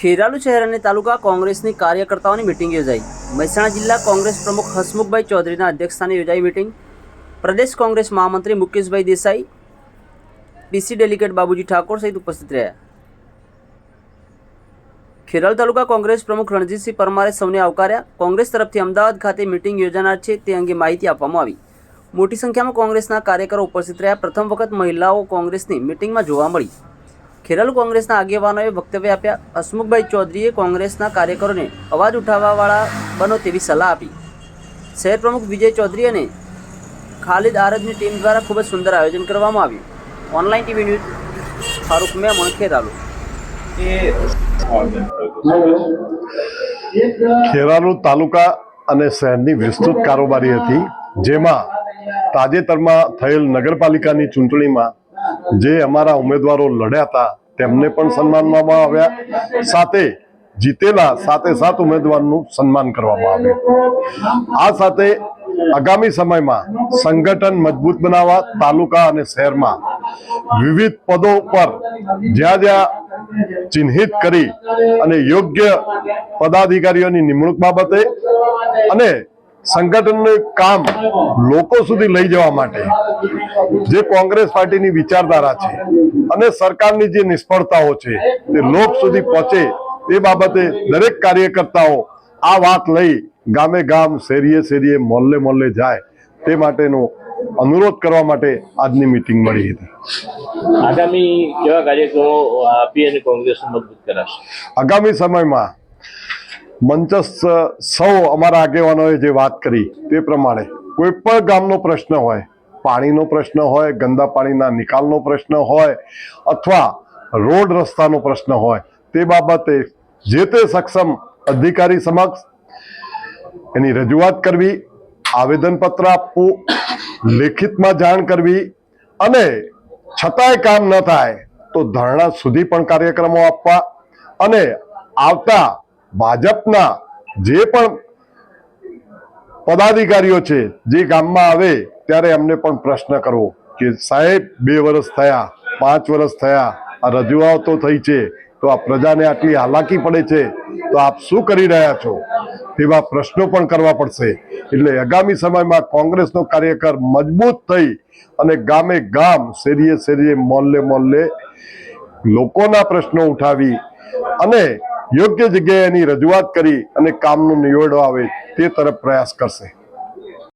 ખેરાલુ શહેર અને તાલુકા કોંગ્રેસની કાર્યકર્તાઓની મિટિંગ યોજાઈ. મહેસાણા જિલ્લા કોંગ્રેસ પ્રમુખ હસમુખભાઈ ચૌધરીના અધ્યક્ષસ્થાને યોજાઈ મિટિંગ. પ્રદેશ કોંગ્રેસ મહામંત્રી મુકેશભાઈ દેસાઈ, પીસી ડેલિગેટ બાબુજી ઠાકોર સહિત ઉપસ્થિત રહ્યા. ખેરાલુ તાલુકા કોંગ્રેસ પ્રમુખ રણજીતસિંહ પરમારે સૌને આવકાર્યા. કોંગ્રેસ તરફથી અમદાવાદ ખાતે મિટિંગ યોજાનાર છે, તે અંગે માહિતી આપવામાં આવી. મોટી સંખ્યામાં કોંગ્રેસના કાર્યકરો ઉપસ્થિત રહ્યા. પ્રથમ વખત મહિલાઓ કોંગ્રેસની મિટિંગમાં જોવા મળી. ખેરાલુ કોંગ્રેસના આગેવાનોએ વક્તવ્ય આપ્યા. હસમુખભાઈ ચૌધરીએ કોંગ્રેસના કાર્યકરોને અવાજ ઉઠાવવાવાળા બનો તેવી સલાહ આપી. શહેર પ્રમુખ વિજય ચૌધરી અને ખાલિદ આરજની ટીમ દ્વારા ખૂબ જ સુંદર આયોજન કરવામાં આવ્યું. Online TV news, Farooq Memon Kheralu. Kheralu taluka અને શહેરની વિસ્તૃત કારોબારી હતી, જેમાં તાજેતરમાં થયેલ નગરપાલિકાની ચૂંટણીમાં જે અમારા ઉમેદવારો લડ્યા હતા, તેમને પણ સન્માનવામાં આવ્યા. સાથે જીતેલા સાથે સાત ઉમેદવારનું સન્માન કરવામાં આવ્યું. આ સાથે આગામી સમયમાં સંગઠન મજબૂત બનાવવા તાલુકા અને શહેરમાં વિવિધ પદો પર જ્યાં જ્યાં ચિહ્નિત કરી અને યોગ્ય પદાધિકારીઓની નિમણૂક બાબતે અને સંગઠનનું કામ લોકો સુધી લઈ જવા માટે જે કોંગ્રેસ પાર્ટીની વિચારધારા છે અને સરકારની જે નિષ્ફળતાઓ છે તે લોક સુધી પહોંચે તે બાબતે દરેક કાર્યકર્તાઓ આ વાત લઈ ગામે ગામ શેરીએ શેરીએ મોલ્લે મોલ્લે જાય તે માટેનો અનુરોધ કરવા માટે આજની મિટિંગ મળી હતી. આગામી કેવા કાર્યક્રમો આપી અને કોંગ્રેસ મજબૂત કરાશે? આગામી સમયમાં મંચસ્થ સૌ અમારા આગેવાનોએ જે વાત કરી તે પ્રમાણે કોઈ પણ ગામનો પ્રશ્ન હોય, પાણીનો પ્રશ્ન હોય, ગંદા પાણીના નિકાલનો પ્રશ્ન હોય અથવા રોડ રસ્તાનો પ્રશ્ન હોય, તે બાબતે જે તે સક્ષમ અધિકારી સમક્ષ એની રજૂઆત કરવી, આવેદનપત્ર આપવું, લેખિતમાં જાણ કરવી અને છતાંય કામ ન થાય તો ધરણા સુધી પણ કાર્યક્રમો આપવા અને આવતા ભાજપના જે પણ પદાધિકારીઓ છે, જે ગામમાં આવે ત્યારે એમને પણ પ્રશ્ન કરવો કે સાહેબ, બે વર્ષ થયા, પાંચ વર્ષ થયા, આ રજૂઆતો થઈ છે, તો આ પ્રજાને આટલી હાલાકી પડે છે, તો આપ શું કરી રહ્યા છો? તેવા પ્રશ્નો પણ કરવા પડશે. એટલે આગામી સમયમાં કોંગ્રેસનો કાર્યકર મજબૂત થઈ અને ગામે ગામ શેરીએ શેરીએ મોલ્લે મોલ્લે લોકોના પ્રશ્નો ઉઠાવી અને યોગ્ય જગ્યાએ એની રજૂઆત કરી અને કામનું નિવેડવા આવે તે તરફ પ્રયાસ કરશે.